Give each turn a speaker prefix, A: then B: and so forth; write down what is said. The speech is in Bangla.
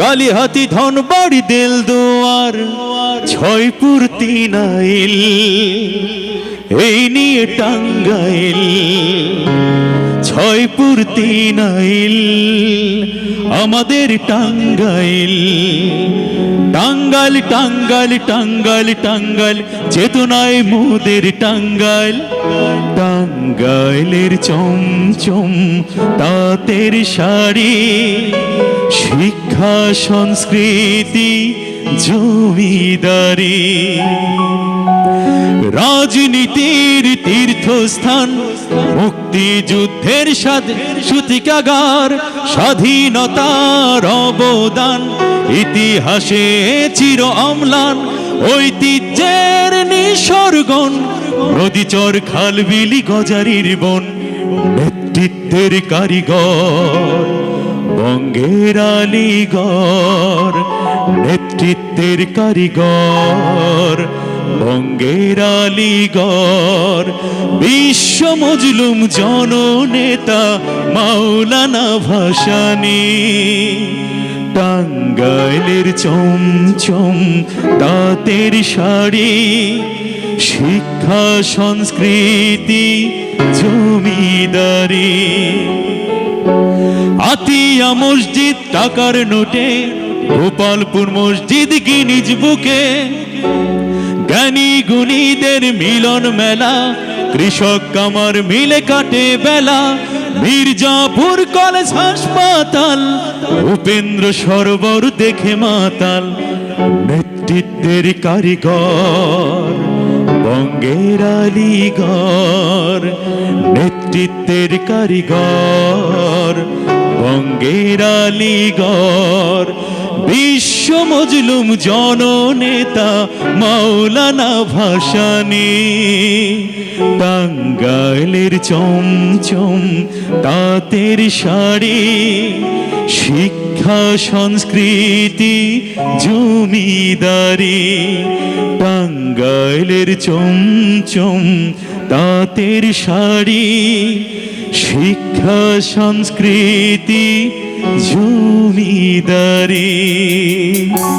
A: কালিহাতি ধনবাড়ি দেল দুয়ার ছয়পুর তিনাইল এই নিয়ে টাঙ্গাইল। ছয়পুর তিনাইল আমাদের টাঙ্গাইল। টাঙ্গাইল টাঙ্গাইল টাঙ্গাইল টাঙ্গাইল, চেতনায় মোদের টাঙ্গাইল। টাঙ্গাইলের চমচম তাঁতের শাড়ি। শিক্ষা সংস্কৃতি জমিদারি। রাজনীতির তীর্থস্থান, মুক্তিযুদ্ধের সাথে সুতিকাগার, স্বাধীনতার অবদান, ইতিহাসে চির অম্লান, ঐতিহ্যের নিসর্গন, নদীচর খাল বিলি গজারির বন, নেতৃত্বের কারিগর। বঙ্গের নেতৃত্বের কারিগর। বঙ্গের আলিগর বিশ্ব মজলুম জননেতা মাওলানা ভাসানী। টাঙ্গাইলের চমচম তাঁতের শাড়ি, শিক্ষা, সংস্কৃতি, জমিদারি। আতিয়া মসজিদ টাকার নোটে, গোপালপুর মসজিদ গিনিজ বুকে। জ্ঞানী গুণীদের মিলন মেলা, কৃষক কামার মিলে কাটে বেলা। মির্জাপুর কলেজ হাসপাতাল, উপেন্দ্র সরোবর দেখে মাতাল। নেতৃত্বের কারিগর, বঙ্গের আলিগর। নেতৃত্বের কারিগর বঙ্গের আলিগর বিশ্ব মজলুম জননেতা মাওলানা ভাসানী। টাঙ্গাইলের চমচম তাঁতের শাড়ি, শিক্ষা, সংস্কৃতি জমিদারি। টাঙ্গাইলের চমচম তাঁতের শাড়ি শিক্ষা সংস্কৃতি জমিদারি।